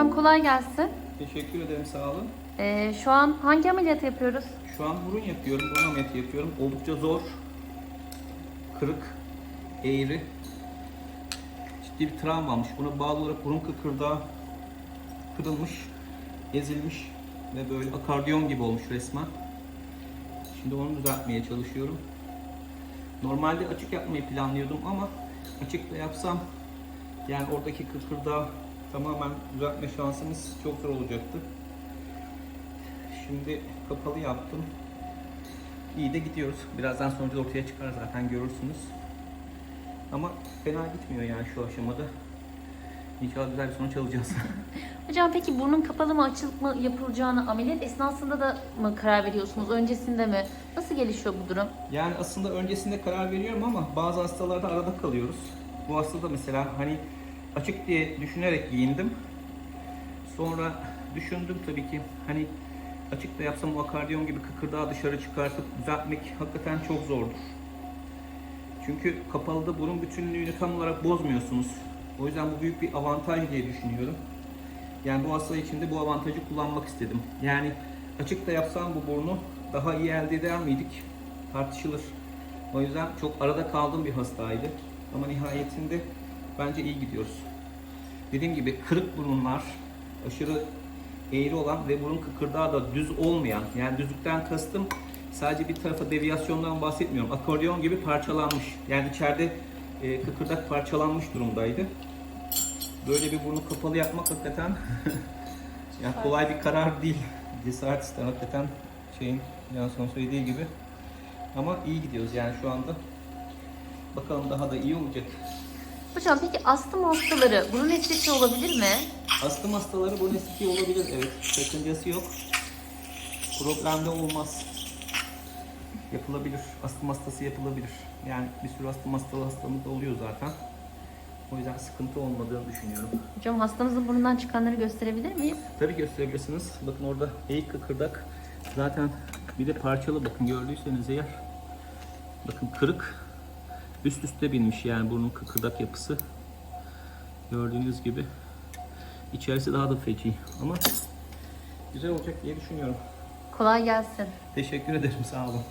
kolay gelsin. Teşekkür ederim sağ olun. Ee, şu an hangi ameliyatı yapıyoruz? Şu an burun yapıyorum, burun ameliyatı yapıyorum. Oldukça zor. Kırık, eğri. Ciddi bir travma almış. Buna bağlı olarak burun kıkırdağı kırılmış, ezilmiş ve böyle akardiyon gibi olmuş resmen. Şimdi onu düzeltmeye çalışıyorum. Normalde açık yapmayı planlıyordum ama açık da yapsam yani oradaki kıkırdağı tamamen düzeltme şansımız çok zor olacaktı. Şimdi kapalı yaptım. İyi de gidiyoruz. Birazdan sonucu da ortaya çıkar zaten görürsünüz. Ama fena gitmiyor yani şu aşamada. İnşallah güzel bir sonuç alacağız. Hocam peki burnun kapalı mı açık mı yapılacağını ameliyat esnasında da mı karar veriyorsunuz? Öncesinde mi? Nasıl gelişiyor bu durum? yani aslında öncesinde karar veriyorum ama bazı hastalarda arada kalıyoruz. Bu hastada mesela hani açık diye düşünerek giyindim. Sonra düşündüm tabii ki hani açık da yapsam o akardiyon gibi kıkırdağı dışarı çıkartıp düzeltmek hakikaten çok zordur. Çünkü kapalıda burun bütünlüğünü tam olarak bozmuyorsunuz. O yüzden bu büyük bir avantaj diye düşünüyorum. Yani bu hasta için de bu avantajı kullanmak istedim. Yani açık da yapsam bu burnu daha iyi elde eder miydik? Tartışılır. O yüzden çok arada kaldığım bir hastaydı. Ama nihayetinde bence iyi gidiyoruz. Dediğim gibi kırık burunlar, aşırı eğri olan ve burun kıkırdağı da düz olmayan, yani düzlükten kastım sadece bir tarafa deviyasyondan bahsetmiyorum. Akordeon gibi parçalanmış. Yani içeride e, kıkırdak parçalanmış durumdaydı. Böyle bir burnu kapalı yapmak hakikaten yani kolay bir karar değil. Cesaret ister hakikaten şeyin yani son söylediği gibi. Ama iyi gidiyoruz yani şu anda. Bakalım daha da iyi olacak. Hocam peki astım hastaları burun estetiği olabilir mi? Astım hastaları bu estetiği olabilir evet. Sakıncası yok. Problemde olmaz. Yapılabilir. Astım hastası yapılabilir. Yani bir sürü astım hastalığı hastamız da oluyor zaten. O yüzden sıkıntı olmadığını düşünüyorum. Hocam hastamızın burnundan çıkanları gösterebilir miyiz? Tabii gösterebilirsiniz. Bakın orada eğik kıkırdak. Zaten bir de parçalı bakın gördüyseniz eğer. Bakın kırık. Üst üste binmiş yani burnun kıkırdak yapısı. Gördüğünüz gibi. İçerisi daha da feci ama güzel olacak diye düşünüyorum. Kolay gelsin. Teşekkür ederim sağ olun.